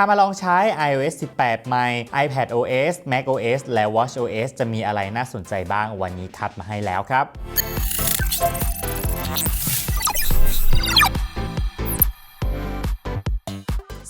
ามาลองใช้ iOS 18 ใหม่ iPad OS Mac OS และ Watch OS จะมีอะไรน่าสนใจบ้างวันนี้คัดมาให้แล้วครับ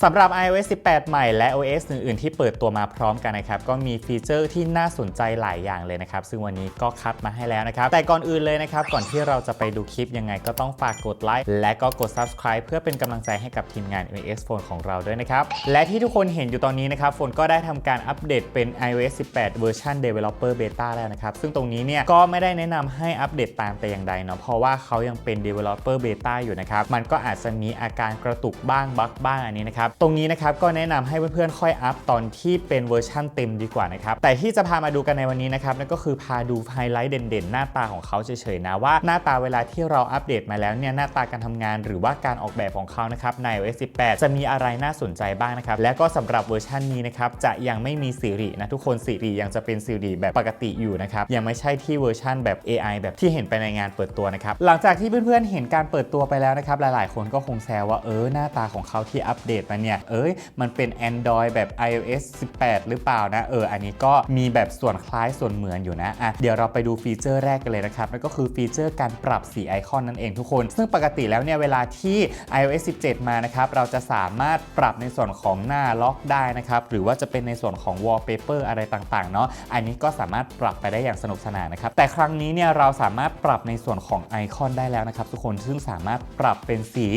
สำหรับ iOS 18 ใหม่และ OS อื่นๆ ที่เปิดตัวมาพร้อมกันนะครับ ก็มีฟีเจอร์ที่น่าสนใจหลายอย่างเลยนะครับ ซึ่งวันนี้ก็คัดมาให้แล้วนะครับ แต่ก่อนอื่นเลยนะครับ ก่อนที่เราจะไปดูคลิปยังไงก็ต้องฝากกดไลค์และก็กด subscribe เพื่อเป็นกำลังใจให้กับทีมงาน MX Phone ของเราด้วยนะครับ และที่ทุกคนเห็นอยู่ตอนนี้นะครับโฟนก็ได้ทำการอัปเดตเป็น iOS 18 เวอร์ชัน Developer Beta แล้วนะครับ ซึ่งตรงนี้เนี่ยก็ไม่ได้แนะนำให้อัปเดตตามแต่อย่างใดเนาะเพราะว่าเขายังเป็น Developer Beta อยู่นะครับมันก็อาจจะมีอาการกระตุกบ้างบั๊กบ้างอันนี้นะครับตรงนี้นะครับก็แนะนำให้เพื่อนๆค่อยอัพตอนที่เป็นเวอร์ชั่นเต็มดีกว่านะครับ แต่ที่จะพามาดูกันในวันนี้นะครับนั่นก็คือพาดูไฮไลท์เด่นๆ หน้าตาของเขาเฉยๆนะว่าหน้าตาเวลาที่เราอัปเดตมาแล้วเนี่ยหน้าตาการทำงานหรือว่าการออกแบบของเขานะครับใน iOS 18 จะมีอะไรน่าสนใจบ้างนะครับและก็สำหรับเวอร์ชันนี้นะครับจะยังไม่มีสิรินะทุกคนสิริยังจะเป็นสิริแบบปกติอยู่นะครับยังไม่ใช่ที่เวอร์ชันแบบ AI แบบที่เห็นไปในงานเปิดตัวนะครับหลังจากที่เพื่อนๆเห็นการเปิดตัวไปแล้วนะครับหลายๆ คนก็คงแซวว่าเออหน้าตาของเขาที่อัปเดตมาเนี่ย เอ้ย มันเป็น Android แบบ iOS 18 หรือเปล่านะ เออ อันนี้ก็มีแบบส่วนคล้ายส่วนเหมือนอยู่นะ อะ เดี๋ยวเราไปดูฟีเจอร์แรกกันเลยนะครับ นั่นก็คือฟีเจอร์การปรับสีไอคอนนั่นเองทุกคน ซึ่งปกติแล้วเนี่ยเวลาที่ iOS 17 มานะครับ เราจะสามารถปรับในส่วนของหน้าล็อกได้นะครับ หรือว่าจะเป็นในส่วนของ wallpaper อะไรต่างๆ เนาะ อันนี้ก็สามารถปรับไปได้อย่างสนุกสนานนะครับ แต่ครั้งนี้เนี่ยเราสามารถปรับในส่วนของไอคอนได้แล้วนะครับทุกคน ซึ่งสามารถปรับเป็นสี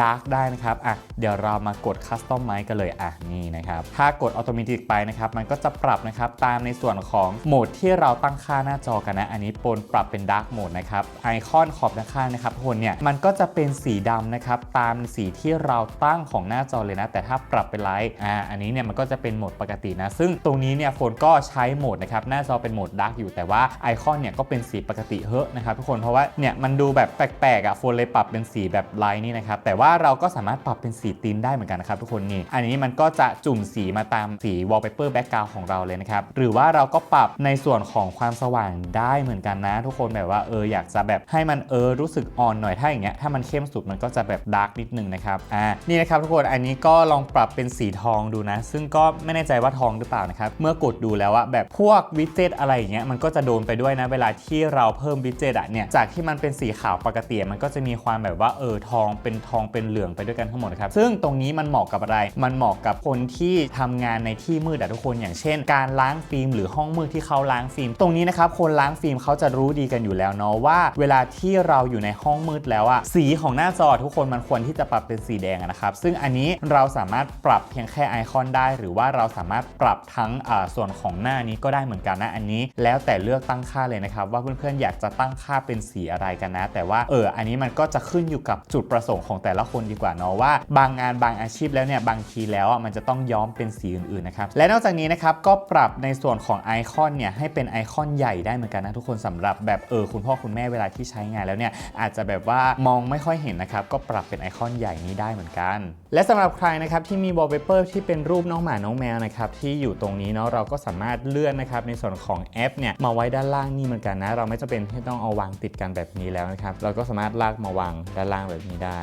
ดาร์กได้นะครับ อะ เดี๋ยวเรามากด Custom ไมกันเลยอะนี่นะครับ ถ้ากด Automatic ไปนะครับ มันก็จะปรับนะครับ ตามในส่วนของโหมดที่เราตั้งค่าหน้าจอกันนะ อันนี้ปนปรับเป็น Dark Mode นะครับไอคอนขอบด้านข้างนะครับคนเนี่ยมันก็จะเป็นสีดำนะครับ ตามสีที่เราตั้งของหน้าจอเลยนะ แต่ถ้าปรับเป็นไลท์อ่าอันนี้เนี่ยมันก็จะเป็นโหมดปกตินะ ซึ่งตรงนี้เนี่ยโฟนก็ใช้โหมดนะครับหน้าจอเป็นโหมด Dark อยู่แต่ว่าไอคอนเนี่ยก็เป็นสีปกติเฮ้อะนะครับทุกคนเพราะว่าเนี่ยมันดูแบบแปลกๆอะโฟนเลยปรับเป็นสีแบบไลท์นี่นะครับแต่ว่าเราก็สามารถปรับเป็นสีตีนได้เหมือนกันนะครับทุกคนนี่อันนี้มันก็จะจุ่มสีมาตามสี wallpaper background ของเราเลยนะครับหรือว่าเราก็ปรับในส่วนของความสว่างได้เหมือนกันนะ ทุกคนแบบว่าเอออยากจะแบบให้มันเออรู้สึกอ่อนหน่อยถ้าอย่างเงี้ยถ้ามันเข้มสุดมันก็จะแบบดาร์กนิดนึงนะครับอ่านี่นะครับทุกคนอันนี้ก็ลองปรับเป็นสีทองดูนะ ซึ่งก็ไม่แน่ใจว่าทองหรือเปล่านะครับเมื่อกดดูแล้วอะแบบพวกวิดเจ็ตอะไรอย่างเงี้ยมันก็จะโดนไปด้วยนะเวลาที่เราเพิ่มวิดเจ็ตอะเนี่ยจากที่มันเป็นสีขาวปกติมันก็จะมีความแบบว่าเออทองเป็นทองเป็นเหลืองไปด้วยกันทั้งหมดนะครับซึ่งตรงนี้มันเหมาะกับอะไร มันเหมาะกับคนที่ทำงานในที่มืดอะทุกคน อย่างเช่น การล้างฟิล์มหรือห้องมืดที่เขาล้างฟิล์ม ตรงนี้นะครับ คนล้างฟิล์มเขาจะรู้ดีกันอยู่แล้วเนาะว่า เวลาที่เราอยู่ในห้องมืดแล้วอะสีของหน้าจอทุกคนมันควรที่จะปรับเป็นสีแดงนะครับ ซึ่งอันนี้เราสามารถปรับเพียงแค่ไอคอนได้ หรือว่าเราสามารถปรับทั้งส่วนของหน้านี้ก็ได้เหมือนกันนะอันนี้ แล้วแต่เลือกตั้งค่าเลยนะครับ ว่าเพื่อนๆอยากจะตั้งค่าเป็นสีอะไรกันนะ แต่ว่าเอออันนี้มันก็จะขึ้นอยู่กับจุดประสงค์ของแต่ละคนดีกว่าเนาะว่า บางงานบางอาชีพแล้วเนี่ยบางทีแล้วอะมันจะต้องย้อมเป็นสีอื่นๆนะครับและนอกจากนี้นะครับก็ปรับในส่วนของไอคอนเนี่ยให้เป็นไอคอนใหญ่ได้เหมือนกันนะทุกคนสำหรับแบบเออคุณพ่อคุณแม่เวลาที่ใช้งานแล้วเนี่ยอาจจะแบบว่ามองไม่ค่อยเห็นนะครับก็ปรับเป็นไอคอนใหญ่นี้ได้เหมือนกัน และสำหรับใครนะครับที่มี wallpaper ที่เป็นรูปน้องหมาน้องแมวนะครับที่อยู่ตรงนี้เนาะเราก็สามารถเลื่อนนะครับในส่วนของแอปเนี่ยมาไว้ด้านล่างนี่เหมือนกันนะ เราไม่จำเป็นที่ต้องเอาวางติดกันแบบนี้แล้วนะครับเราก็สามารถลากมาวางด้านล่างแบบนี้ได้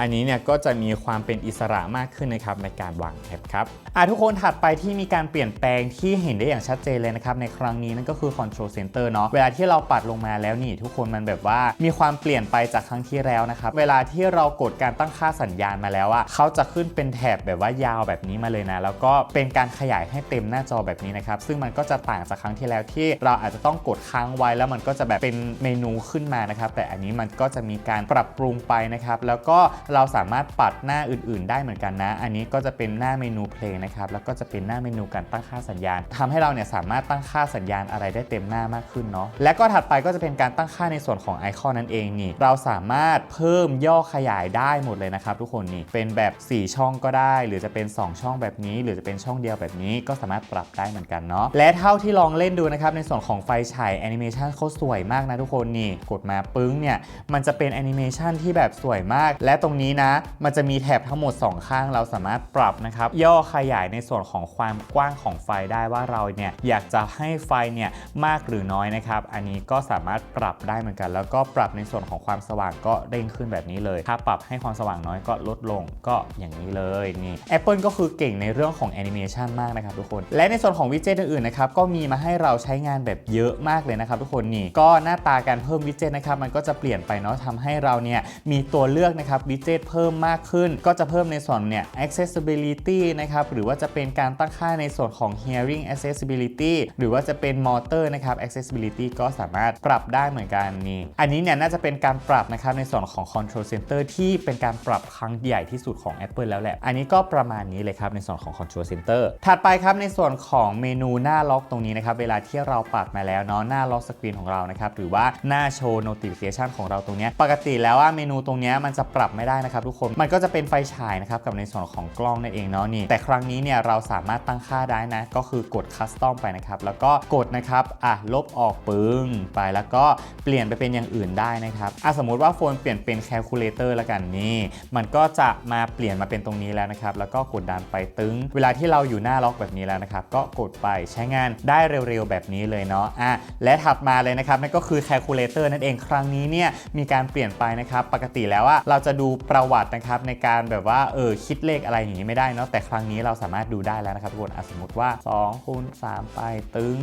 อันนี้เนี่ยก็จะมีความเป็นอิสระมากขึ้นนะครับในการวางแอปครับอะทุกคนถัดไปที่มีการเปลี่ยนแปลงที่เห็นได้อย่างชัดเจนเลยนะครับในครั้งนี้นั่นก็คือ Control Center เนาะเวลาที่เราปัดลงมาแล้วนี่ทุกคนมันแบบว่ามีความเปลี่ยนไปจากครั้งที่แล้วนะครับเวลาที่เรากดการตั้งค่าสัญญาณมาแล้วอะเขาจะขึ้นเป็นแถบแบบว่ายาวแบบนี้มาเลยนะ แล้วก็เป็นการขยายให้เต็มหน้าจอแบบนี้นะครับซึ่งมันก็จะต่างจากครั้งที่แล้วที่เราอาจจะต้องกดค้างไว้แล้วมันก็จะแบบเป็นเมนูขึ้นมานะครับแต่อันนี้มันก็จะมีการปรับปรุงไปนะครับแล้วก็เราสามารถปัดหน้าอื่น ๆ ได้เหมือนกันนะ อันนี้ก็จะเป็นหน้าเมนูเพลงนะครับ แล้วก็จะเป็นหน้าเมนูการตั้งค่าสัญญาณทำให้เราเนี่ยสามารถตั้งค่าสัญญาณอะไรได้เต็มหน้ามากขึ้นเนาะ และก็ถัดไปก็จะเป็นการตั้งค่าในส่วนของไอคอนนั่นเองนี่ เราสามารถเพิ่มย่อขยายได้หมดเลยนะครับทุกคนนี่ เป็นแบบ 4 ช่องก็ได้ หรือจะเป็น 2 ช่องแบบนี้ หรือจะเป็นช่องเดียวแบบนี้ ก็สามารถปรับได้เหมือนกันเนาะ และเท่าที่ลองเล่นดูนะครับในส่วนของไฟฉายแอนิเมชันเขาสวยมากนะทุกคนนี่ กดมาปึ้งเนี่ย มันจะเป็นแอนิเมชันที่แบบสวยมาก และตรงนี้นะ มันจะมีแถบทั้งหมด 2 ข้างเราสามารถปรับนะครับ ย่อขยายในส่วนของความกว้างของไฟได้ว่าเราเนี่ยอยากจะให้ไฟเนี่ยมากหรือน้อยนะครับ อันนี้ก็สามารถปรับได้เหมือนกัน แล้วก็ปรับในส่วนของความสว่างก็เร่งขึ้นแบบนี้เลย ถ้าปรับให้ความสว่างน้อยก็ลดลงก็อย่างนี้เลยนี่ Apple ก็คือเก่งในเรื่องของแอนิเมชันมากนะครับทุกคน และในส่วนของวิดเจ็ตอื่นๆนะครับก็มีมาให้เราใช้งานแบบเยอะมากเลยนะครับทุกคนนี่ก็หน้าตาการเพิ่มวิดเจ็ตนะครับมันก็จะเปลี่ยนไปเนาะทำให้เราเนี่ยมีตัวเลือกนะครับวิดเจตเพิ่มมากขึ้น ก็จะเพิ่มในส่วนเนี่ย accessibility นะครับ หรือว่าจะเป็นการตั้งค่าในส่วนของ hearing accessibility หรือว่าจะเป็น motor นะครับ accessibility ก็สามารถปรับได้เหมือนกันนี่อันนี้เนี่ยน่าจะเป็นการปรับนะครับในส่วนของ control center ที่เป็นการปรับครั้งใหญ่ที่สุดของ Apple แล้วแหละ อันนี้ก็ประมาณนี้เลยครับในส่วนของ control center ถัดไปครับในส่วนของเมนูหน้าล็อกตรงนี้นะครับเวลาที่เราปรับมาแล้วเนาะหน้าล็อกสกรีนของเรานะครับหรือว่าหน้าโชว์ notification ของเราตรงนี้ปกติแล้วว่าเมนูตรงนี้มันจะปรับไม่ได้ได้นะครับทุกคน มันก็จะเป็นไฟฉายนะครับกับในส่วนของกล้องนั่นเองเนาะนี่ แต่ครั้งนี้เนี่ยเราสามารถตั้งค่าได้นะ ก็คือกดคัสตอมไปนะครับ แล้วก็กดนะครับ อะ ลบออกปึ้งไปแล้วก็เปลี่ยนไปเป็นอย่างอื่นได้นะครับ อะ สมมุติว่าโฟนเปลี่ยนเป็นแคลคูลเลเตอร์ละกันนี่ มันก็จะมาเปลี่ยนมาเป็นตรงนี้แล้วนะครับ แล้วก็กดดันไปตึง เวลาที่เราอยู่หน้าล็อกแบบนี้แล้วนะครับ ก็กดไปใช้งานได้เร็วๆแบบนี้เลยเนาะ อะ และถัดมาเลยนะครับนั่นก็คือแคลคูลเลเตอร์นั่นเอง ครั้งนี้เนี่ยมีการเปลี่ยนไปนะครับ ปกติแล้วว่าเราจะดูประวัตินะครับในการแบบว่าเออคิดเลขอะไรอย่างนี้ไม่ได้เนาะแต่ครั้งนี้เราสามารถดูได้แล้วนะครับทุกคนสมมติว่า2คูณ3ไปตึง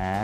อ่า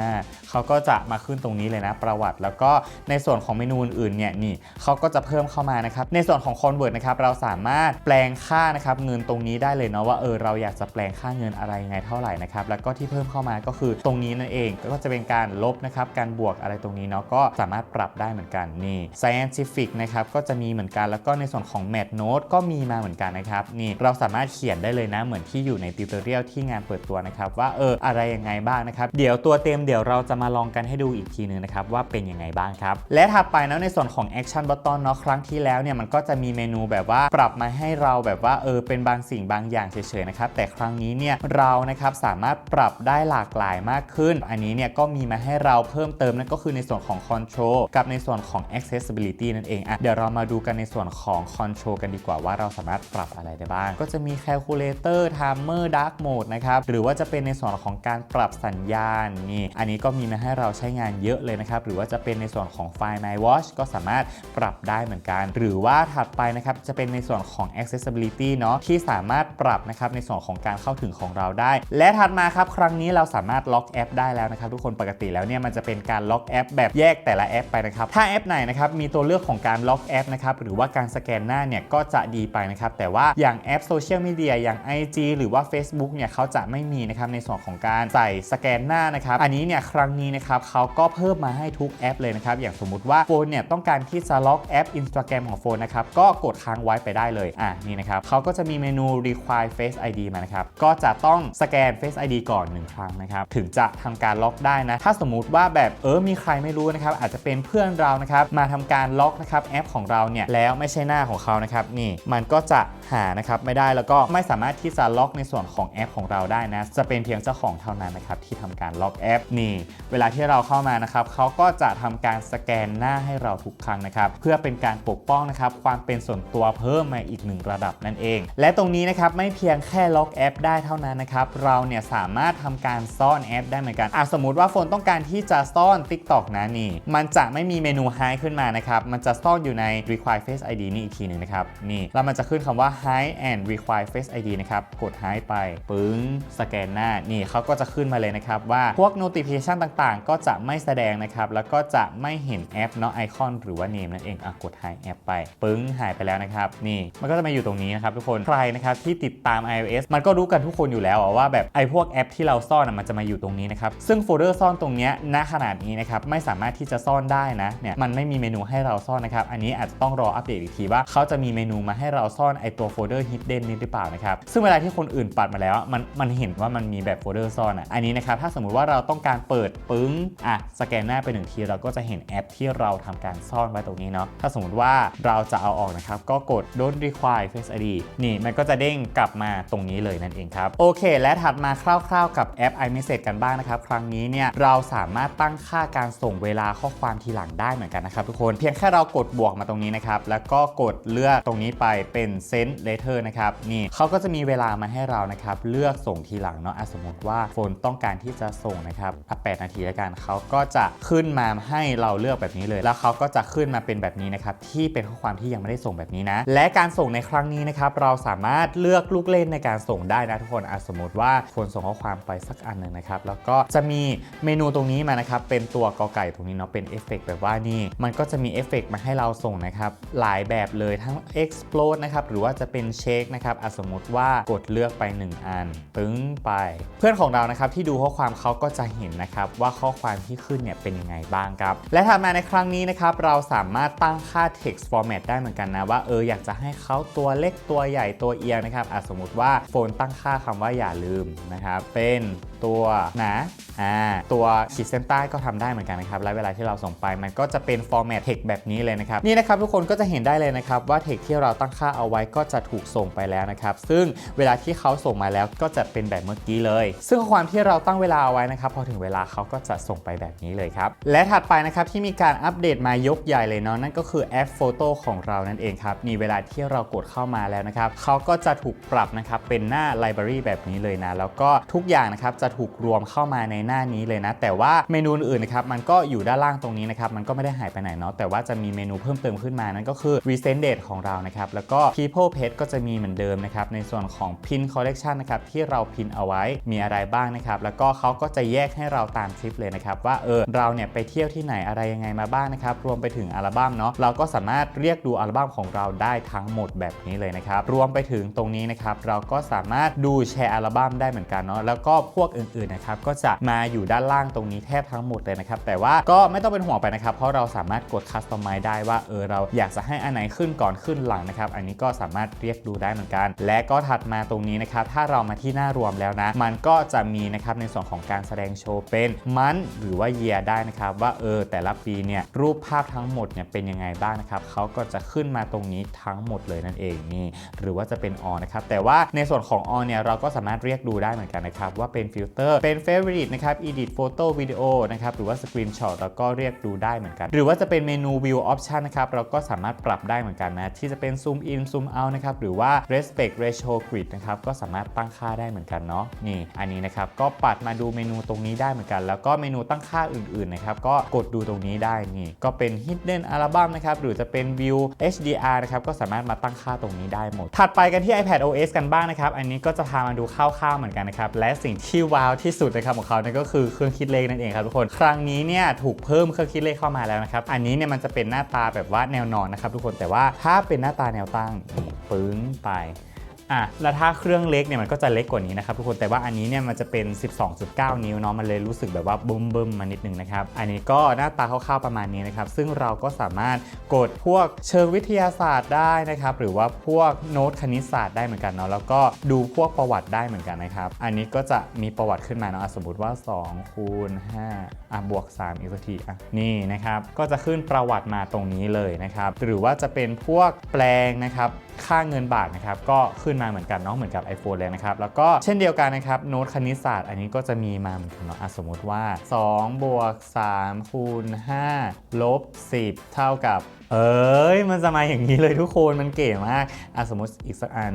เขาก็จะมาขึ้นตรงนี้เลยนะประวัติ แล้วก็ในส่วนของเมนูอื่นเนี่ยนี่เขาก็จะเพิ่มเข้ามานะครับในส่วนของ Convert นะครับเราสามารถแปลงค่านะครับเงินตรงนี้ได้เลยเนาะว่าเออเราอยากจะแปลงค่าเงินอะไรยังไงเท่าไหร่นะครับแล้วก็ที่เพิ่มเข้ามาก็คือตรงนี้นั่นเองก็จะเป็นการลบนะครับการบวกอะไรตรงนี้เนาะก็สามารถปรับได้เหมือนกันนี่ scientific นะครับก็จะมีเหมือนกันแล้วก็ในส่วนของ Mat Note ก็มีมาเหมือนกันนะครับนี่เราสามารถเขียนได้เลยนะเหมือนที่อยู่ในติวเตอร์เรียลที่งานเปิดตัวนะครับว่าเอออะไรยังไงบ้างนะครับเดี๋ยวตัวเต็มเดี๋ยวเราจะมาลองกันให้ดูอีกทีนึงนะครับว่าเป็นยังไงบ้างครับและถัดไปนะในส่วนของ Action Button เนาะครั้งที่แล้วเนี่ยมันก็จะมีเมนูแบบว่าปรับมาให้เราแบบว่าเออเป็นบางสิ่งบางอย่างเฉยๆนะครับแต่ครั้งนี้เนี่ยเรานะครับสามารถปรับได้หลากหลายมากขึ้น อันนี้เนี่ยก็มีมาให้เราเพิ่มเติมนั่นก็คือในส่วนของ Control กับในส่วนของ Accessibility นั่นเองอะเดี๋ยวเรามาดูกันในส่วนของ Control กันดีกว่าว่าเราสามารถปรับอะไรได้บ้าง ก็จะมี Calculator Timer Dark Mode นะครับ หรือว่าจะเป็นในส่วนของการปรับสัญญาณนี่อันนี้ก็มีมาให้เราใช้งานเยอะเลยนะครับ หรือว่าจะเป็นในส่วนของไฟล์ My Watch ก็สามารถปรับได้เหมือนกัน หรือว่าถัดไปนะครับจะเป็นในส่วนของ accessibility เนาะที่สามารถปรับนะครับในส่วนของการเข้าถึงของเราได้ และถัดมาครับครั้งนี้เราสามารถล็อกแอปได้แล้วนะครับทุกคนปกติแล้วเนี่ยมันจะเป็นการล็อกแอปแบบแยกแต่ละแอปไปนะครับถ้าแอปไหนนะครับมีตัวเลือกของการล็อกแอปนะครับหรือว่าการสแกนหน้าเนี่ยก็จะดีไปนะครับ แต่ว่าอย่างแอปโซเชียลมีเดียอย่าง IG หรือว่า Facebook เนี่ยเขาจะไม่มีนะครับในส่วนของการใส่สแกนหน้านะครับ อันนี้เนี่ยครั้งนี้นะครับเขาก็เพิ่มมาให้ทุกแอปเลยนะครับ อย่างสมมุติว่าโฟนเนี่ยต้องการที่จะล็อกแอป Instagram ของโฟนนะครับก็กดค้างไว้ไปได้เลยอะนี่นะครับเขาก็จะมีเมนู require face ID มานะครับก็จะต้องสแกน face ID ก่อน 1 ครั้งนะครับถึงจะทำการล็อกได้นะ ถ้าสมมุติว่าแบบเออมีใครไม่รู้นะครับอาจจะเป็นเพื่อนเรานะครับมาทำการล็อกนะครับแอปของเราเนี่ยแล้วไม่ใช่หน้าของเขานะครับนี่มันก็จะหานะครับไม่ได้แล้วก็ไม่สามารถที่จะล็อกในส่วนของแอปของเราได้นะ จะเป็นเพียงเจ้าของเท่านั้นนะครับที่ทำการล็อกแอปนี่ เวลาที่เราเข้ามานะครับเขาก็จะทำการสแกนหน้าให้เราทุกครั้งนะครับเพื่อเป็นการปกป้องนะครับความเป็นส่วนตัวเพิ่มมาอีกหนึ่งระดับนั่นเอง และตรงนี้นะครับไม่เพียงแค่ล็อกแอป ได้เท่านั้นนะครับเราเนี่ยสามารถทำการซ่อนแอป ได้เหมือนกันอะสมมติว่าโฟนต้องการที่จะซ่อน TikTok นะนี่ มันจะไม่มีเมนู hide ขึ้นมานะครับมันจะซ่อนอยู่ใน require face ID นี่อีกทีหนึ่งนะครับ นี่แล้วมันจะขึ้นคำว่า hide and require face ID นะครับ กด hide ไป ปึ้ง สแกนหน้า นี่เขาก็จะขึ้นมาเลยนะครับ ว่าพวก notification ต่างๆ ก็จะไม่แสดงนะครับ แล้วก็จะไม่เห็นแอปเนาะไอคอนหรือว่า name นั่นเองอะกด hide แอปไป ปึ้ง หายไปแล้วนะครับ นี่ มันก็จะมาอยู่ตรงนี้นะครับทุกคน ใครนะครับที่ติดตาม iOS มันก็รู้กันทุกคนอยู่แล้วว่าแบบไอพวกแอปที่เราซ่อนมันจะมาอยู่ตรงนี้นะครับ ซึ่งโฟลเดอร์ซ่อนตรงเนี้ยณขนาดนี้นะครับไม่สามารถที่จะซ่อนได้นะเนี่ยมันไม่มีเมนูให้เราซ่อนนะครับ อันนี้อาจจะต้องรออัปเดตอีกทีว่าเขาจะมีเมนูมาให้เราซ่อนไอตัวโฟลเดอร์ hidden นี้หรือเปล่านะครับ ซึ่งเวลาที่คนอื่นปัดมาแล้ว มันมันเห็นว่ามันมีแบบโฟลเดอร์ซ่อนอะ อันนี้นะครับถ้าสมมุติว่าเราต้องการเปิดปึ้งอะสแกนหน้าไปหนึ่งทีเราก็จะเห็นแอปที่เราทำการซ่อนไว้ตรงนี้เนาะ ถ้าสมมติว่าเราจะเอาออกนะครับก็กด don't require face ID นี่มันก็จะเด้งกลับมาตรงนี้เลยนั่นเองครับ โอเค และถัดมาคร่าวๆกับแอป iMessage กันบ้างนะครับ ครั้งนี้เนี่ยเราสามารถตั้งค่าการส่งเวลาข้อความทีหลังได้เหมือนกันนะครับทุกคน เพียงแค่เรากดบวกมาตรงนี้นะครับแล้วก็กดดเลือกตรงนี้ไปเป็น send letter นะครับนี่เขาก็จะมีเวลามาให้เรานะครับเลือกส่งทีหลังเนาะะสมมติว่าโฟนต้องการที่จะส่งนะครับอะ8นาทีแล้วกันเขาก็จะขึ้นมาให้เราเลือกแบบนี้เลย แล้วเขาก็จะขึ้นมาเป็นแบบนี้นะครับที่เป็นข้อความที่ยังไม่ได้ส่งแบบนี้นะ และการส่งในครั้งนี้นะครับเราสามารถเลือกลูกเล่นในการส่งได้นะทุกคนอะสมมติว่าคนส่งข้อความไปสักอันหนึ่งนะครับแล้วก็จะมีเมนูตรงนี้มานะครับเป็นตัวกอไก่ตรงนี้เนาะเป็นเอฟเฟกต์แบบว่านี่มันก็จะมีเอฟเฟกต์มาให้เราส่งนะครับหลายแบบเลยทั้ง explode นะครับหรือว่าจะเป็นเชคนะครับสมมติว่ากดเลือกไป 1 อันตึ้งไป เพื่อนของเรานะครับที่ดูข้อความเขาก็จะเห็นนะครับว่าข้อความที่ขึ้นเนี่ยเป็นยังไงบ้างครับ และถัดมาในครั้งนี้นะครับเราสามารถตั้งค่า text format ได้เหมือนกันนะว่าเอออยากจะให้เขาตัวเล็กตัวใหญ่ตัวเอียงนะครับสมมติว่าโฟนตั้งค่าคำว่าอย่าลืมนะครับเป็นตัวนะอ่าตัวขีดเส้นใต้ก็ทำได้เหมือนกันนะครับและเวลาที่เราส่งไปมันก็จะเป็น format text แบบนี้เลยนะครับนี่นะครับทุกคนก็จะเห็นได้เลยนะครับว่า text ที่เราตั้งค่าเอาไว้ก็จะถูกส่งไปแล้วนะครับซึ่งเวลาที่เขาส่งมาแล้วก็จะเป็นแบบเมื่อกี้เลย ซึ่งข้อความที่เราตั้งเวลาเอาไว้นะครับพอถึงเวลาเขาก็จะส่งไปแบบนี้เลยครับและถัดไปนะครับที่มีการอัปเดตมายกใหญ่เลยเนาะนั่นก็คือแอปโฟโต้ของเรานั่นเองครับนี่เวลาที่เรากดเข้ามาแล้วนะครับเขาก็จะถูกปรับนะครับเป็นหน้า library แบบนี้เลยนะแล้วก็ทุกอย่างนะครับจะะถูกรวมเข้ามาในหน้านี้เลยนะ แต่ว่าเมนูอื่นนะครับมันก็อยู่ด้านล่างตรงนี้นะครับมันก็ไม่ได้หายไปไหนเนาะแต่ว่าจะมีเมนูเพิ่มเติมขึ้นมานั่นก็คือ recent date ของเรานะครับแล้วก็ people page ก็จะมีเหมือนเดิมนะครับในส่วนของ pin collection นะครับที่เราพินเอาไว้มีอะไรบ้างนะครับแล้วก็เขาก็จะแยกให้เราตามทริปเลยนะครับว่าเออเราเนี่ยไปเที่ยวที่ไหนอะไรยังไงมาบ้างนะครับรวมไปถึงอัลบั้มเนาะเราก็สามารถเรียกดูอัลบั้มของเราได้ทั้งหมดแบบนี้เลยนะครับรวมไปถึงตรงนี้นะครับเราก็สามารถดูแชร์อัลบั้มได้เหมือนกันเนาะแล้วก็พวกอื่นๆนะครับก็จะมาอยู่ด้านล่างตรงนี้แทบทั้งหมดเลยนะครับแต่ว่าก็ไม่ต้องเป็นห่วงไปนะครับเพราะเราสามารถกดคัสตอมไมได้ว่าเออเราอยากจะให้อันไหนขึ้นก่อนขึ้นหลังนะครับอันนี้ก็สามารถเรียกดูได้เหมือนกัน และก็ถัดมาตรงนี้นะครับถ้าเรามาที่หน้ารวมแล้วนะ มันก็จะมีนะครับในส่วนของการแสดงโชว์เป็นมันหรือว่าเยียได้นะครับว่าเออแต่ละปีเนี่ยรูปภาพทั้งหมดเนี่ยเป็นยังไงบ้างนะครับเขาก็จะขึ้นมาตรงนี้ทั้งหมดเลยนั่นเองนี่หรือว่าจะเป็นออนะครับแต่ว่าในส่วนของออเนี่ยเราก็สามารถเรียกดูได้เหมือนกันนะครับว่าเป็นฟิลเตอร์เป็น favorite นะครับ edit photo video นะครับหรือว่า screenshot แล้วก็เรียกดูได้เหมือนกัน หรือว่าจะเป็นเมนู view option นะครับเราก็สามารถปรับได้เหมือนกันนะ ที่จะเป็น zoom in zoom out นะครับหรือว่า respect ratio grid นะครับก็สามารถตั้งค่าได้เหมือนกันเนาะนี่อันนี้นะครับก็ปัดมาดูเมนูตรงนี้ได้เหมือนกัน แล้วก็เมนูตั้งค่าอื่นๆนะครับก็กดดูตรงนี้ได้นี่ก็เป็น hidden album นะครับหรือจะเป็น view HDR นะครับก็สามารถมาตั้งค่าตรงนี้ได้หมด ถัดไปกันที่ iPad OS กันบ้างนะครับ อันนี้ก็จะพามาดูคร่าวๆเหมือนกันนะครับ และสิ่งที่วาวที่สุดนะครับของเขานั่นก็คือเครื่องคิดเลขนั่นเองครับทุกคน ครั้งนี้เนี่ยถูกเพิ่มเครื่องคิดเลขเข้ามาแล้วนะครับ อันนี้เนี่ยมันจะเป็นหน้าตาแบบว่าแนวนอนนะครับทุกคน แต่ว่าถ้าเป็นหน้าตาแนวตั้งปึ้งไป อะแล้วถ้าเครื่องเล็กเนี่ยมันก็จะเล็กกว่านี้นะครับทุกคนแต่ว่าอันนี้เนี่ยมันจะเป็น 12.9 นิ้วเนาะมันเลยรู้สึกแบบว่าบึ้มบึมมานิดนึงนะครับอันนี้ก็หน้าตาคร่าวๆประมาณนี้นะครับซึ่งเราก็สามารถกดพวกเชิงวิทยาศาสตร์ได้นะครับหรือว่าพวกโน้ตคณิตศาสตร์ได้เหมือนกันเนาะแล้วก็ดูพวกประวัติได้เหมือนกันนะครับอันนี้ก็จะมีประวัติขึ้นมาเนาะอะสมมติว่า2คูณ5อะบวก 3 อีกสักทีอะนี่นะครับก็จะขึ้นประวัติมาตรงนี้เลยนะครับหรือว่าจะเป็นพวกแปลงนะครับค่าเงินบาทนะครับก็ขึ้นมาเหมือนกันเนาะเหมือนกับ iPhone เลยนะครับ แล้วก็เช่นเดียวกันนะครับโน้ตคณิตศาสตร์อันนี้ก็จะมีมาเหมือนกันเนาะอะสมมติว่า2บวก3คูณ5ลบ10 เท่ากับ เอ้ยมันจะมาอย่างนี้เลยทุกคนมันเก๋มากอะสมมติอีกสักอัน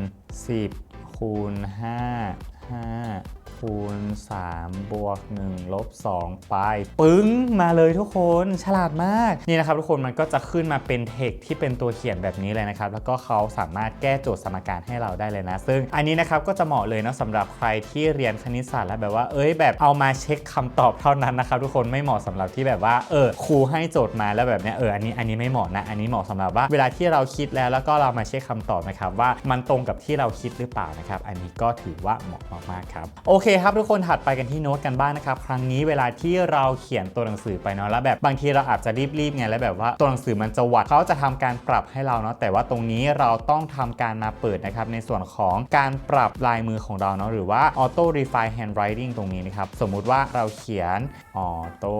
10คูณ5 5 คูณ 3 บวก1ลบ2ไป ปึ้งมาเลยทุกคนฉลาดมาก นี่นะครับทุกคนมันก็จะขึ้นมาเป็นเทคที่เป็นตัวเขียนแบบนี้เลยนะครับ แล้วก็เขาสามารถแก้โจทย์สมการให้เราได้เลยนะ ซึ่งอันนี้นะครับก็จะเหมาะเลยนะสำหรับใครที่เรียนคณิตศาสตร์แล้วแบบว่าเอ้ยแบบเอามาเช็คคำตอบเท่านั้นนะครับทุกคนไม่เหมาะสำหรับที่แบบว่าเออครูให้โจทย์มาแล้วแบบเนี้ยเอออันนี้อันนี้ไม่เหมาะนะ อันนี้เหมาะสำหรับว่าเวลาที่เราคิดแล้วแล้วก็เรามาเช็คคำตอบนะครับว่ามันตรงกับที่เราคิดหรือเปล่านะครับอันนี้ก็ถือว่าเหมาะมากๆครับโอเคครับทุกคนถัดไปกันที่โน้ตกันบ้างนะครับ ครั้งนี้เวลาที่เราเขียนตัวหนังสือไปเนาะแล้วแบบบางทีเราอาจจะรีบๆไงแล้วแบบว่าตัวหนังสือมันจะวัดเขาจะทำการปรับให้เราเนาะแต่ว่าตรงนี้เราต้องทำการมาเปิดนะครับในส่วนของการปรับลายมือของเราเนาะหรือว่า auto refine handwriting ตรงนี้นะครับสมมุติว่าเราเขียน auto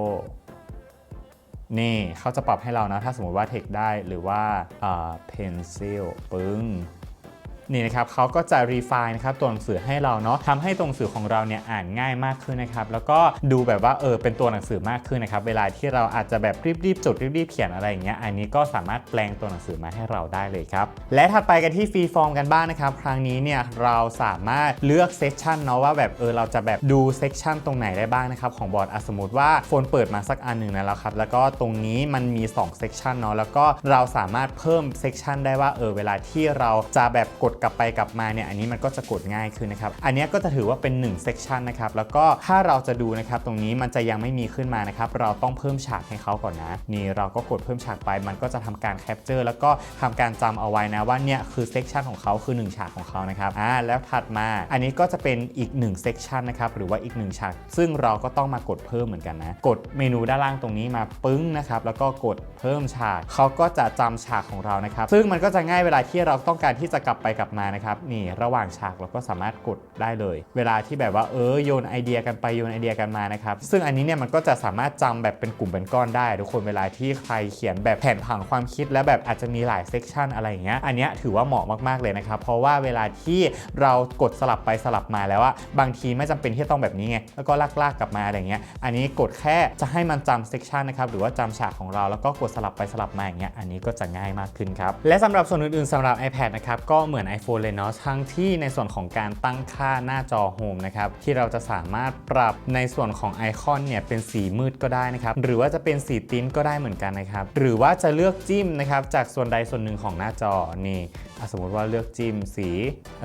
นี่เขาจะปรับให้เรานะถ้าสมมติว่าเทคได้หรือว่าอ่า pencil ปึ้ง นี่นะครับเขาก็จะ refine นะครับตัวหนังสือให้เราเนาะทำให้ตัวหนังสือของเราเนี่ยอ่านง่ายมากขึ้นนะครับแล้วก็ดูแบบว่าเออเป็นตัวหนังสือมากขึ้นนะครับเวลาที่เราอาจจะแบบรีบๆจดรีบๆเขียนอะไรอย่างเงี้ยอันนี้ก็สามารถแปลงตัวหนังสือมาให้เราได้เลยครับและถัดไปกันที่ฟรีฟอร์มกันบ้างนะครับครั้งนี้เนี่ยเราสามารถเลือกเซสชันเนาะว่าแบบเออเราจะแบบดูเซสชันตรงไหนได้บ้างนะครับของบอร์ดสมมติว่าโฟนเปิดมาสักอันหนึ่งนะแล้วครับแล้วก็ตรงนี้มันมี2เซสชันเนาะแล้วก็เราสามารถเพิ่มเซสชันได้ว่าเออเวลาที่เราจะแบบกดกลับไปกลับมาเนี่ยอันนี้มันก็จะกดง่ายขึ้นนะครับอันนี้ก็จะถือว่าเป็น1เซสชันนะครับแล้วก็ถ้าเราจะดูนะครับตรงนี้มันจะยังไม่มีขึ้นมานะครับเราต้องเพิ่มฉากให้เขาก่อนนะ นี่เราก็กดเพิ่มฉากไป มันก็จะทำการแคปเจอร์แล้วก็ทำการจำเอาไว้นะว่าเนี่ยคือเซสชันของเขาคือ 1 ฉากของเขานะครับอ่าแล้วถัดมาอันนี้ก็จะเป็นอีก1เซสชันนะครับหรือว่าอีก 1 ฉาก ซึ่งเราก็ต้องมากดเพิ่มเหมือนกันนะ กดเมนูด้านล่างตรงนี้มาปึ้งนะครับแล้วก็กดเพิ่มฉากเขาก็จะจำฉากของเรานะครับซึ่งมันก็จะง่ายเวลาที่เราต้องการที่จะกลับไปกลับมานะครับนี่ระหว่างฉากเราก็สามารถกดได้เลย เวลาที่แบบว่าเออโยนไอเดียกันไปโยนไอเดียกันมานะครับซึ่งอันนี้เนี่ยมันก็จะสามารถจำแบบเป็นกลุ่มเป็นก้อนได้ ทุกคนเวลาที่ใครเขียนแบบแผนผังความคิด แล้วแบบอาจจะมีหลายเซกชันอะไรอย่างเงี้ยอันนี้ถือว่าเหมาะมากๆเลยนะครับเพราะว่าเวลาที่เรากดสลับไปสลับมาแล้วอะบางทีไม่จำเป็นที่ต้องแบบนี้ไงแล้วก็ลากๆกลับมาอะไรเงี้ยอันนี้กดแค่จะให้มันจำเซกชันนะครับหรือว่าจำฉากของเราแล้วก็กดสลับไปสลับมาอย่างเงี้ยอันนี้ก็จะง่ายมากขึ้นครับและสำหรับส่วนอื่นๆสำหรับ iPad นะครับก็เหมือน iPhone เลยเนาะทั้งที่ในส่วนของการตั้งค่าหน้าจอโฮมนะครับที่เราจะสามารถปรับในส่วนของไอคอนเนี่ยเป็นสีมืดก็ได้นะครับหรือว่าจะเป็นสีติ้นก็ได้เหมือนกันนะครับหรือว่าจะเลือกจิ้มนะครับจากส่วนใดส่วนหนึ่งของหน้าจอนี่สมมติว่าเลือกจิ้มสี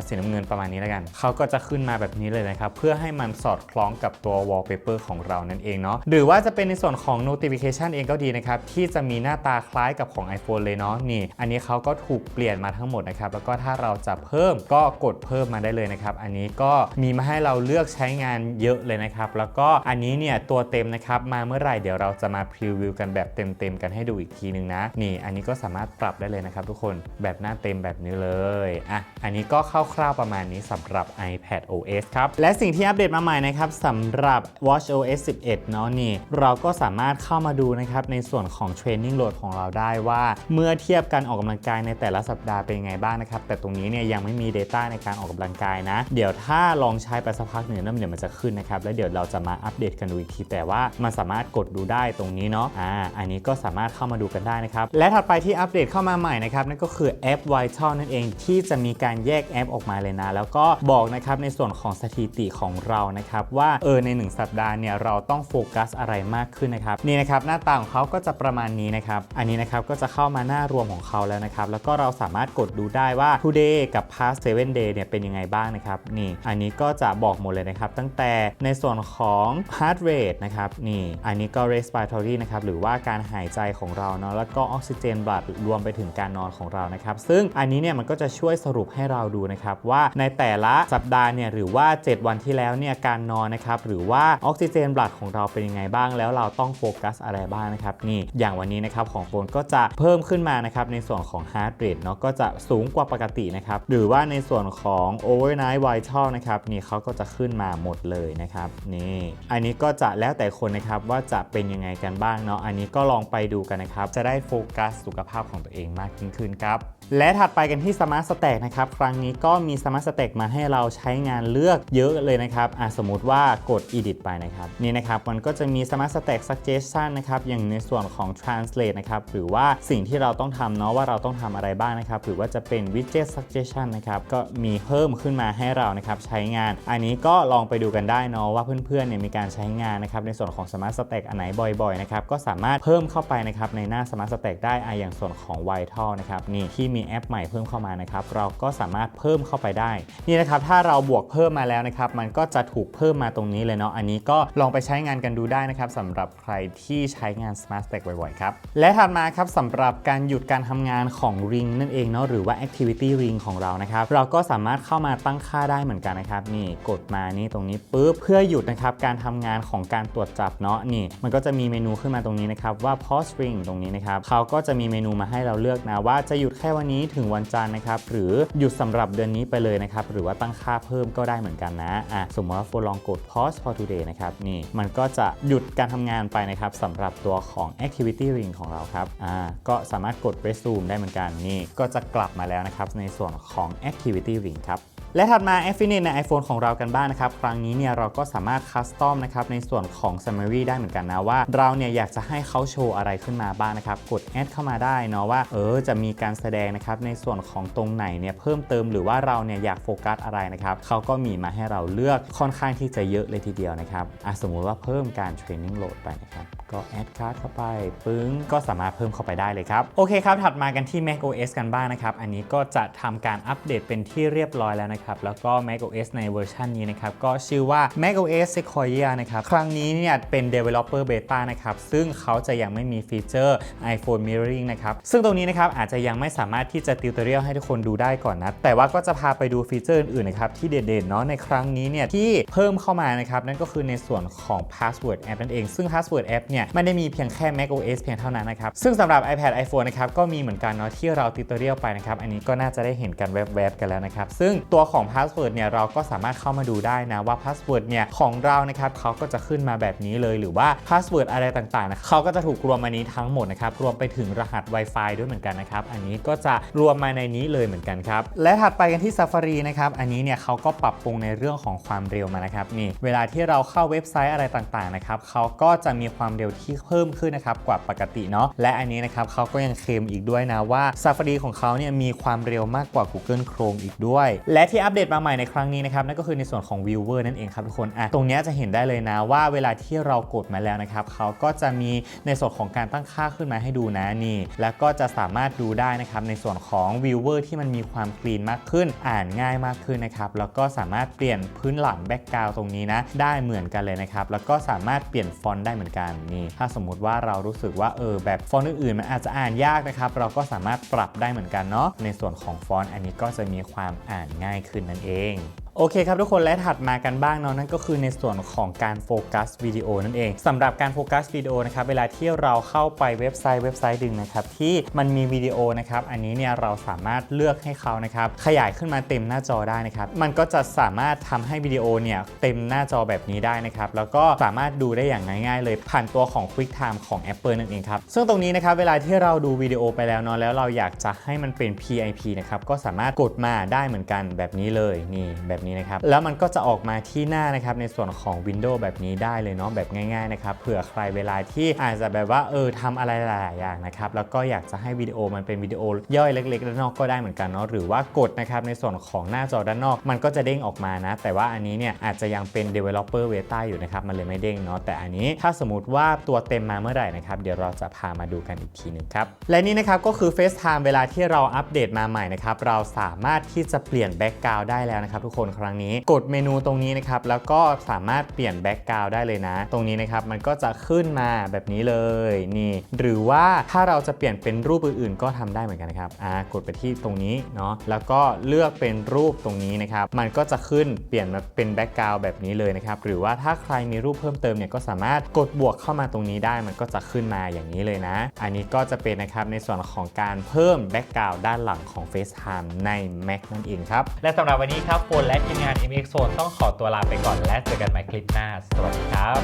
สีน้ำเงินประมาณนี้แล้วกันเขาก็จะขึ้นมาแบบนี้เลยนะครับเพื่อให้มันสอดคล้องกับตัว wallpaper ของเรานั่นเองเนาะหรือว่าจะเป็นในส่วนของ notification เองก็ดีนะครับที่จะมีหน้าตาคล้ายกับของ iPhone เลยเนาะนี่ อันนี้เขาก็ถูกเปลี่ยนมาทั้งหมดนะครับแล้วก็ถ้าเราจะเพิ่มก็กดเพิ่มมาได้เลยนะครับ อันนี้ก็มีมาให้เราเลือกใช้งานเยอะเลยนะครับ แล้วก็อันนี้เนี่ยตัวเต็มนะครับมาเมื่อไหร่เดี๋ยวเราจะมาพรีวิวกันแบบเต็มๆกันให้ดูอีกทีนึงนะ นี่อันนี้ก็สามารถปรับได้เลยนะครับ ทุกคนแบบหน้าเต็มแบบนี้เลยอะอันนี้ก็คร่าวๆประมาณนี้สำหรับ iPad OS ครับและสิ่งที่อัปเดตมาใหม่นะครับสำหรับ WatchOS 11 เนาะนี่เราก็สามารถเข้ามาดูนะครับในส่วนของ Training Load ของเราได้ว่า เมื่อเทียบการออกกำลังกายในแต่ละสัปดาห์เป็นยังไงบ้างนะครับ แต่ตรงนี้เนี่ยยังไม่มี Data ในการออกกำลังกายนะ เดี๋ยวถ้าลองใช้ไปสักพักหนึ่งแล้วเดี๋ยวมันจะขึ้นนะครับ แล้วเดี๋ยวเราจะมาอัปเดตกันดูอีกที แต่ว่ามันสามารถกดดูได้ตรงนี้เนาะ อ่า อันนี้ก็สามารถเข้ามาดูกันได้นะครับ และถัดไปที่อัปเดตเข้ามาใหม่นะครับนั่นก็คือแอป Vital นั่นเองที่จะมีการแยกแอปออกมาเลยนะ แล้วก็บอกนะครับในส่วนของสถิติของเรานะครับว่าเออใน 1 สัปดาห์เนี่ยเราต้องโฟกัสอะไรมากขึ้นนะครับนี่นะครับหน้าตาของเขาก็จะประมาณนี้นะครับอันนี้นะครับก็จะเข้ามาหน้ารวมของเขาแล้วนะครับแล้วก็เราสามารถกดดูได้ว่า today กับ past 7 day เนี่ยเป็นยังไงบ้างนะครับนี่อันนี้ก็จะบอกหมดเลยนะครับ ตั้งแต่ในส่วนของ heart rate นะครับนี่อันนี้ก็ respiratory นะครับหรือว่าการหายใจของเราเนาะแล้วก็ออกซิเจนบลัดรวมไปถึงการนอนของเรานะครับซึ่งอันนี้เนี่ยมันก็จะช่วยสรุปให้เราดูนะครับว่าในแต่ละสัปดาห์เนี่ยหรือว่า 7 วันที่แล้วเนี่ยการนอนนะครับหรือว่าออกซิเจนบลัดของเราเป็นยังไงบ้าง แล้วเราต้องโฟกัสอะไรบ้างนะครับนี่อย่างวันนี้นะครับของโฟนก็จะเพิ่มขึ้นมานะครับในส่วนของ heart rate เนาะก็จะสูงกว่าปกตินะครับหรือว่าในส่วนของ overnight vital นะครับนี่เขาก็จะขึ้นมาหมดเลยนะครับนี่อันนี้ก็จะแล้วแต่คนนะครับว่าจะเป็นยังไงกันบ้างเนาะอันนี้ก็ลองไปดูกันนะครับ จะได้โฟกัสสุขภาพของตัวเองมากยิ่งขึ้นครับและถัดไปกันที่ Smart Stack นะครับ ครั้งนี้ก็มี Smart Stack มาให้เราใช้งานเลือกเยอะเลยนะครับอะสมมติว่ากด edit ไปนะครับนี่นะครับมันก็จะมี Smart Stack Suggestion นะครับอย่างในส่วนของ translate นะครับหรือว่าสิ่งที่เราต้องทำเนาะว่าเราต้องทำอะไรบ้างนะครับ หรือว่าจะเป็น widget suggestion นะครับก็มีเพิ่มขึ้นมาให้เรานะครับใช้งาน อันนี้ก็ลองไปดูกันได้เนาะว่าเพื่อนๆเนี่ยมีการใช้งานนะครับในส่วนของ Smart Stack อันไหนบ่อยๆนะครับก็สามารถเพิ่มเข้าไปนะครับในหน้า Smart Stack ได้ออย่างส่วนของ Vital นะครับนี่ที่มีแอปใหม่เพิ่มเข้ามานะครับเราก็สามารถเพิ่มเข้าไปได้ นี่นะครับถ้าเราบวกเพิ่มมาแล้วนะครับมันก็จะถูกเพิ่มมาตรงนี้เลยเนาะอันนี้ก็ลองไปใช้งานกันดูได้นะครับสำหรับใครที่ใช้งาน Smart Stack บ่อยๆครับและถัดมาครับสำหรับการหยุดการทำงานของ Ring นั่นเองเนาะหรือว่า Activity Ring ของเรานะครับ เราก็สามารถเข้ามาตั้งค่าได้เหมือนกันนะครับ นี่กดมานี่ตรงนี้ปุ๊บเพื่อหยุดนะครับการทำงานของการตรวจจับเนาะนี่ มันก็จะมีเมนูขึ้นมาตรงนี้นะครับว่า Pause Ring ตรงนี้นะครับเขาก็จะมีเมนูมาให้เราเลือกนะว่าจะหยุดแค่วันนี้ถึงวันจันทร์นะครับหรือหยุดสำหรับเดือนนี้ไปเลยนะครับหรือว่าตั้งค่าเพิ่มก็ได้เหมือนกันนะอะสมมติว่าโฟลองกด pause for today นะครับนี่มันก็จะหยุดการทำงานไปนะครับสำหรับตัวของ activity ring ของเราครับอ่าก็สามารถกด resume ได้เหมือนกันนี่ก็จะกลับมาแล้วนะครับในส่วนวนของ Activity Ring ครับ และถัดมา Affinity ใน iPhone ของเรากันบ้างนะครับ ครั้งนี้เนี่ยเราก็สามารถคัสตอมนะครับในส่วนของ Summary ได้เหมือนกันนะว่า เราเนี่ยอยากจะให้เขาโชว์อะไรขึ้นมาบ้างนะครับ กด Add เข้ามาได้เนาะว่า เออจะมีการแสดงนะครับในส่วนของตรงไหนเนี่ยเพิ่มเติมหรือว่าเราเนี่ยอยากโฟกัสอะไรนะครับเขาก็มีมาให้เราเลือกค่อนข้างที่จะเยอะเลยทีเดียวนะครับอะสมมุติว่าเพิ่มการ Training Load ไปนะครับก็แอดการ์ดเข้าไปปึ้งก็สามารถเพิ่มเข้าไปได้เลยครับ โอเคครับ ถัดมากันที่ macOS กันบ้างนะครับ อันนี้ก็จะทำการอัปเดตเป็นที่เรียบร้อยแล้วนะครับแล้วก็ macOS ในเวอร์ชันนี้นะครับก็ชื่อว่า macOS Sequoia นะครับครั้งนี้เนี่ยเป็น developer beta นะครับซึ่งเขาจะยังไม่มีฟีเจอร์ iPhone mirroring นะครับซึ่งตรงนี้นะครับอาจจะยังไม่สามารถที่จะติวเตอร์เรียลให้ทุกคนดูได้ก่อนนะแต่ว่าก็จะพาไปดูฟีเจอร์อื่นๆนะครับที่เด่นๆเนาะในครั้งนี้เนี่ยที่เพิ่มเข้ามานะครับนั่นก็คือในส่วนของ password app นั่นเองซึ่ง password app เนี่ยไม่ได้มีเพียงแค่ macOS เพียงเท่านั้นนะครับซึ่งสำหรับ iPad iPhone นะครับก็มีเหมือนกันเนาะที่เราติวเตอร์เรียลไปนะครับอันนี้ก็น่าจะได้เห็นกันแวบๆกันแล้วนะครับซึ่งตัวของ password เนี่ยเราก็สามารถเข้ามาดูได้นะว่า password เนี่ยของเรานะครับเขาก็จะขึ้นมาแบบนี้เลยหรือว่า password อะไรต่างๆนะเขาก็จะถูกรวมมานี้ทั้งหมดนะครับรวมไปถึงรหัส Wi-Fi ด้วยเหมือนกันนะครับอันนี้ก็จะรวมมาในนี้เลยเหมือนกันครับและถัดไปกันที่ Safari นะครับอันนี้เนี่ยเขาก็ปรับปรุงในเรื่องของความเร็วมานะครับนี่เวลาที่เราเข้าเว็บไซต์อะไรต่างๆนะครับเขาก็จะมีความเร็วที่เพิ่มขึ้นนะครับกว่าปกติเนาะและอันนี้นะครับเขาก็ยังเคลมอีกด้วยนะว่า Safari ของเขาเนี่ยมีความเร็วมากกว่า Google Chrome อีกด้วย และที่ที่อัปเดตมาใหม่ในครั้งนี้นะครับนั่นก็คือในส่วนของ Viewer นั่นเองครับทุกคนอะตรงนี้จะเห็นได้เลยนะว่าเวลาที่เรากดมาแล้วนะครับเขาก็จะมีในส่วนของการตั้งค่าขึ้นมาให้ดูนะนี่ แล้วก็จะสามารถดูได้นะครับในส่วนของ Viewer ที่มันมีความคลีนมากขึ้น อ่านง่ายมากขึ้นนะครับแล้วก็สามารถเปลี่ยนพื้นหลังแบ็กกราวตรงนี้นะได้เหมือนกันเลยนะครับแล้วก็สามารถเปลี่ยนฟอนต์ได้เหมือนกันนี่ถ้าสมมุติว่าเรารู้สึกว่าเออแบบฟอนต์อื่นๆมันอาจจะอ่านยากนะครับเราก็สามารถปรับได้เหมือนกันเนาะในส่วนของฟอนต์อันนี้ก็จะมีความอ่านง่ายขึ้นนั่นเอง โอเคครับทุกคนและถัดมากันบ้างเนาะนั่นก็คือในส่วนของการโฟกัสวิดีโอนั่นเองสำหรับการโฟกัสวิดีโอนะครับเวลาที่เราเข้าไปเว็บไซต์เว็บไซต์ดึงนะครับที่มันมีวิดีโอนะครับอันนี้เนี่ยเราสามารถเลือกให้เขานะครับขยายขึ้นมาเต็มหน้าจอได้นะครับมันก็จะสามารถทำให้วิดีโอเนี่ยเต็มหน้าจอแบบนี้ได้นะครับแล้วก็สามารถดูได้อย่างง่าย ๆ เลยผ่านตัวของ Quick Time ของ Apple นั่นเองครับซึ่งตรงนี้นะครับเวลาที่เราดูวิดีโอไปแล้วเนาะแล้วเราอยากจะให้มันเป็น PIP นะครับก็สามารถกดมาได้เหมือนกันแบบนี้เลยนี่แบบนี้นะครับ แล้วมันก็จะออกมาที่หน้านะครับในส่วนของ Windows แบบนี้ได้เลยเนาะแบบง่ายๆนะครับเผื่อใครเวลาที่อาจจะแบบว่าเออทำอะไรหลายๆอย่างนะครับแล้วก็อยากจะให้วิดีโอมันเป็นวิดีโอย่อยเล็กๆด้านนอกก็ได้เหมือนกันเนาะหรือว่ากดนะครับในส่วนของหน้าจอด้านนอก มันก็จะเด้งออกมานะ แต่ว่าอันนี้เนี่ยอาจจะยังเป็น developer beta อยู่นะครับมันเลยไม่เด้งเนาะแต่อันนี้ถ้าสมมติว่าตัวเต็มมาเมื่อไหร่นะครับเดี๋ยวเราจะพามาดูกันอีกทีหนึ่งครับและนี่นะครับก็คือ FaceTime เวลาที่เราอัปเดตมาใหม่นะครับเราสามารถที่จะเปลี่ยนแบ็กกราวได้แล้วนะครับทุกคนครั้งนี้ กดเมนูตรงนี้นะครับ แล้วก็สามารถเปลี่ยนแบ็กกราวได้เลยนะ ตรงนี้นะครับ มันก็จะขึ้นมาแบบนี้เลยนี่ หรือว่าถ้าเราจะเปลี่ยนเป็นรูปอื่นๆ ก็ทำได้เหมือนกันนะครับอ่ากดไปที่ตรงนี้เนาะแล้วก็เลือกเป็นรูปตรงนี้นะครับมันก็จะขึ้นเปลี่ยนมาเป็นแบ็กกราวแบบนี้เลยนะครับหรือว่าถ้าใครมีรูปเพิ่มเติมเนี่ยก็สามารถกดบวกเข้ามาตรงนี้ได้มันก็จะขึ้นมาอย่างนี้เลยนะ อันนี้ก็จะเป็นนะครับในส่วนของการเพิ่มแบ็กกราวด้านหลังของ FaceTime ใน Mac นั่นเองครับและสำหรับวันนี้ครับโฟนและทีมงาน MX Zone ต้องขอตัวลาไปก่อนและเจอกันใหม่คลิปหน้า สวัสดีครับ